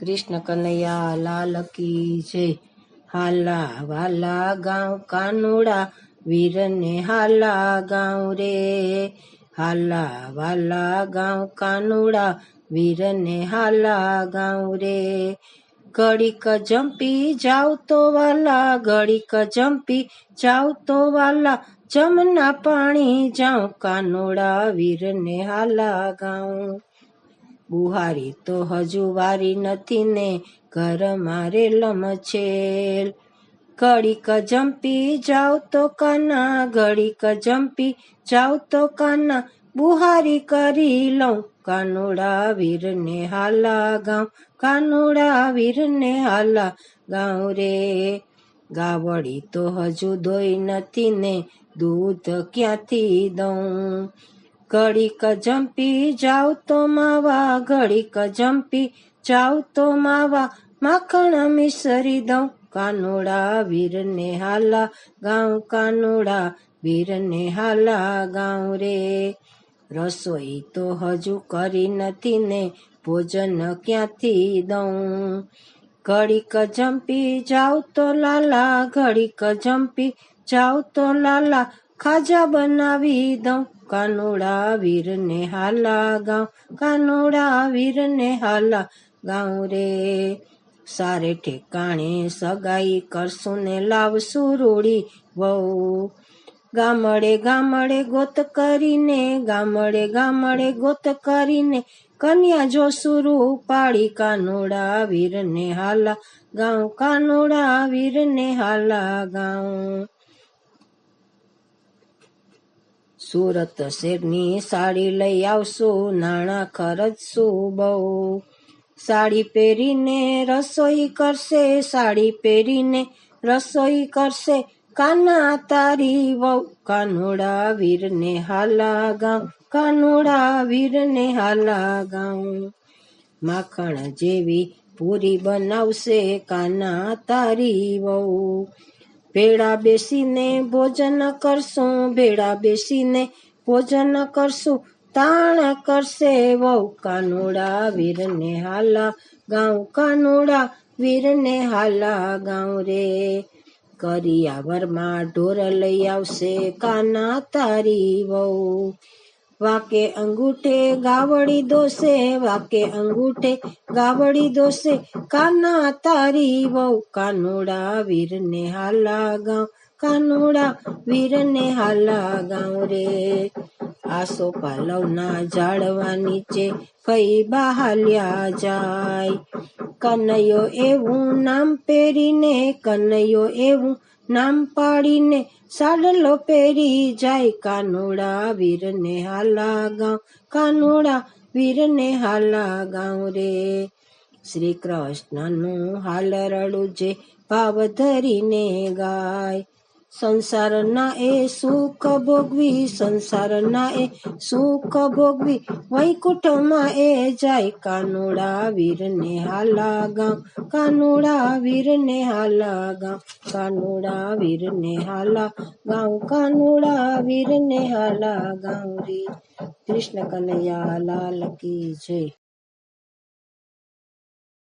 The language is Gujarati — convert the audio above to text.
કૃષ્ણ કનૈયા, લાલ કી જય. હાલા વાલા ગાંવ કાનુડા, વીરને હાલા ગાંવ રે. હાલા વાલા ગાંવ કાનુડા, વીરને હાલા ગાંવ રે. ઘડીક જંપી જાવ તો વાલા, ઘડીક જંપી જાવ તો વાલા. જમના પાણી જાઉં કાનોડા, વીરને હાલા ગાઉં. બુહારી તો હજુ વારી નથી ને, ઘર મારે લમછેલ. ઘડીક જંપી જાવ તો કાના, ઘડીક જંપી જાવ તો કાના. બુહારી કરી લઉં કાનોડા વીરને હાલા ગાઉં, કાનોડા વીરને હાલા ગાઉં રે. ગાવડી તો હજુ દોઈ નથી ને, દૂધ ક્યાંથી દઉં? ઘડીક જંપી જાવ તો માવા, ઘડીક જંપી જાવ તો માવા. માખણ મિસરી દઉં, કાનોડા વીરને હાલા. ગાઉં કાનોડા વીરને હાલા, ગાઉં રે. રસોઈ તો હજુ કરી નથી ને ભોજન ક્યાંથી દઉં? ઘડીક જંપી જાવ તો લાલા, ઘડીક જંપી જાવ તો લાલા. ખાજા બનાવી દઉં કાનોડા વીરને હાલા ગાઉં, કાનોડા વીરને હાલા ગાઉં રે. સારે ઠેકાણે સગાઈ કરશું ને લાવશું રૂડી વહુ. ગામડે ગામડે ગોત કરીને, ગામડે ગામડે ગોત કરીને કન્યા જો સુરૂ પાડી કાનોડા વીરને હાલા ગાઉં, કાનોડા વીરને હાલા ગાઉં. સુરત શેરની સાડી લઈ આવશું, નાણાં ખર્ચશું બહુ. સાડી પહેરીને રસોઈ કરશે, સાડી પહેરીને રસોઈ કરશે. કાના તારી વહુ? કાનોડા વીરને હાલા ગાઉં, કાનોડા વીરને હાલા ગાઉં. માખણ જેવી પૂરી બનાવશે, કાના તારી વહુ. ભેળા બેસીને ભોજન કરશું, ભેળા બેસીને ભોજન કરશું. તાણ કરશે વહુ કાનોડા, વીરને હાલા, ગાઉ કાનોડા, વીરને હાલા, ગાઉ રે. કરિયાવરમાં ઢોર લઈ આવશે, કાના તારી વહુ. વાકે અંગૂઠે ગાવડી દોસે, વાકે અંગૂઠે ગાવડી દોસે, કાના તારી વહુ, કાનોડા વીરને હાલા ગાઉ, કાનોડા વીરને હાલા ગાઉ રે. આસો પાલવના ઝાડવા નીચે ફઈ બહાલ્યા જાય. કનૈયો એવું નામ પહેરીને કનૈયો એવું નામ પાડીને સાડલો પહેરી જાય. કાનોડા વીરને હાલા ગાઉં કાનોડા વીરને હાલા ગાઉં રે. શ્રી કૃષ્ણનું હાલ રડું જે ભાવ ધરીને ગાય. સંસારના એ સુખ ભોગવી, સંસારના એ સુખ ભોગવી. વૈકુંઠમાં એ જાય કાનોડા વીરને હાલા ગામ, કાનોડા વીરને હાલા ગામ, કાનોડા વીરને હાલા ગામ, કાનોડા વીરને હાલા ગામ રે. કૃષ્ણ કનૈયા લાલ કી જય.